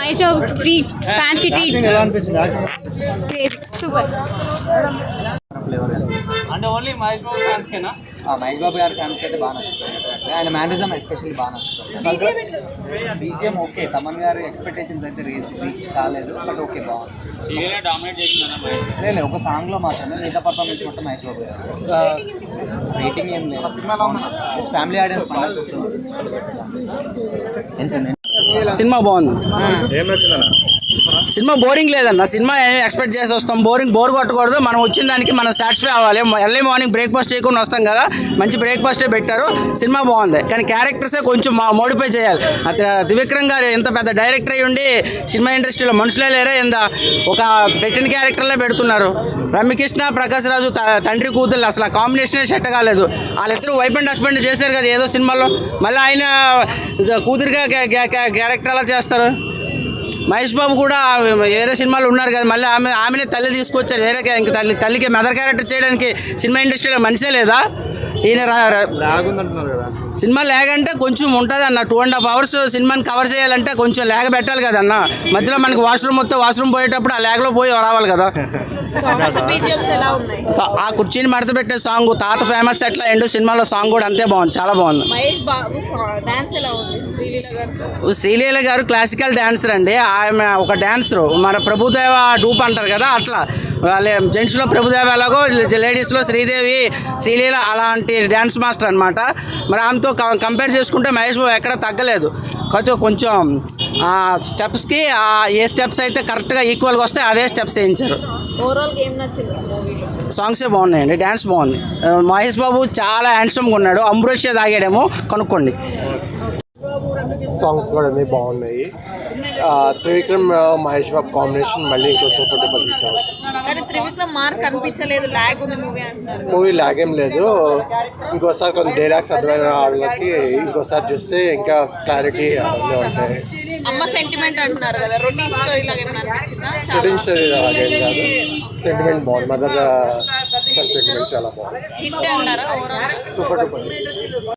Mahesh Babu treat fancy అనిపించింది? Super flavour అంటే only Mahesh Babu fans కేనా? మహేష్ బాబు గారి ఫ్యాన్స్కి అయితే బాగా నచ్చుతుంది. ఆయన మ్యానిజం ఎస్పెషల్లీ బాగా నచ్చుతుంది. బీజిఎం ఓకే తమన్ గారి ఎక్స్పెక్టేషన్స్ అయితే రీచ్ రీచ్ కాలేదు బట్ ఓకే బాగుంది. లేదు ఒక సాంగ్లో మాత్రమే మిగతా పర్ఫార్మెన్స్ మొత్తం మహేష్ బాబు గారు. రేటింగ్ ఏం లేదు. ఫ్యామిలీ ఆడియన్స్ కూర్చోండి సినిమా బాగుంది. సినిమా బోరింగ్ లేదన్న. సినిమా ఎక్స్పెక్ట్ చేసి వస్తాం. బోరింగ్ బోర్ కొట్టకూడదు. మనం వచ్చిన దానికి మనం సాటిస్ఫై అవ్వాలి. ఎర్లీ మార్నింగ్ బ్రేక్ఫాస్ట్ చేయకుండా వస్తాం కదా. మంచి బ్రేక్ఫాస్టే పెట్టారు. సినిమా బాగుంది. కానీ క్యారెక్టర్సే కొంచెం మా మోడిఫై చేయాలి. అత త్రివిక్రమ్ గారు ఎంత పెద్ద డైరెక్టర్ అయ్యి ఉండి సినిమా ఇండస్ట్రీలో మనుషులే లేరే ఎంత? ఒక పెట్టిన క్యారెక్టర్లే పెడుతున్నారు. రమ్యకృష్ణ ప్రకాష్ రాజు తండ్రి కూతురు అసలు ఆ కాంబినేషనే సెట్ కాలేదు. వాళ్ళిద్దరూ వైఫ్ అండ్ హస్బెండ్ చేశారు కదా ఏదో సినిమాలో. మళ్ళీ ఆయన కూతురుగా క్యారెక్టర్ ఎలా చేస్తారు? మహేష్ బాబు కూడా వేరే సినిమాలు ఉన్నారు కదా మళ్ళీ ఆమె ఆమెనే తల్లి తీసుకొచ్చారు. వేరే ఇంక తల్లి తల్లికి మదర్ క్యారెక్టర్ చేయడానికి సినిమా ఇండస్ట్రీలో మనిషే లేదా? ఈయన సినిమా ల్యాగ్ అంటే కొంచెం ఉంటుంది అన్న. టూ అండ్ హాఫ్ అవర్స్ సినిమాని కవర్ చేయాలంటే కొంచెం ల్యాగ్ పెట్టాలి కదా అన్న. మధ్యలో మనకి వాష్రూమ్ మొత్తం వాష్రూమ్ పోయేటప్పుడు ఆ ల్యాగ్లో పోయి రావాలి కదా. సో- ఆ కుర్చీని మడత పెట్టే సాంగ్ తాత ఫేమస్ ఎట్లా ఎండు సినిమాలో సాంగ్ కూడా అంతే బాగుంది చాలా బాగుంది. మహేష్ బాబు డాన్స్ ఎలా ఉంది? శ్రీలీల గారు శ్రీలీల గారు క్లాసికల్ డాన్సర్ అండి. ఆమె ఒక డాన్సర్ మన ప్రభుదేవ డూప్ అంటారు కదా అట్లా. జెంట్స్లో ప్రభుదేవ ఎలాగో లేడీస్లో శ్రీదేవి శ్రీలీల అలాంటి డ్యాన్స్ మాస్టర్ అనమాట మరి ఆమెతో కంపేర్ చేసుకుంటే మహేష్ బాబు ఎక్కడ తగ్గలేదు. కొంచెం కొంచెం ఆ స్టెప్స్కి ఆ ఏ స్టెప్స్ అయితే కరెక్ట్గా ఈక్వల్గా వస్తే అవే స్టెప్స్ వేయించారు. సాంగ్సే బాగున్నాయండి డ్యాన్స్ బాగుంది. మహేష్ బాబు చాలా హ్యాండ్సమ్గా ఉన్నాడు అంబ్రోషియా తాగాడేమో కనుక్కోండి. సాంగ్స్ కూడా అన్నీ బాగున్నాయి. త్రివిక్రమ్ మహేష్ బాబు కాంబినేషన్ మళ్ళీ ఇంకో సూపర్ డూపర్ హిట్ కానీ త్రివిక్రమ్ మార్క్ కనిపించలేదు లాగ్ ఉంది మూవీ అంటున్నారు మూవీ లాగేం లేదు. ఇంకోసారి కొంచెం డైలాగ్స్ అర్థమైన వాళ్ళకి ఇంకోసారి చూస్తే ఇంకా క్లారిటీ అవన్నీ ఉంటాయి. అమ్మ సెంటిమెంట్ అంటున్నారు కదా రొటీన్ స్టోరీ లాగా ఏమైనా అనిపించిందా? చాలా షూటింగ్ స్టోరీ అలాగేం కాదు. సెంటిమెంట్ బాగుంది. మదర్ సెంటిమెంట్ చాలా బాగుంది. హిట్ అంటారా ఓవరాల్ సూపర్ డూపర్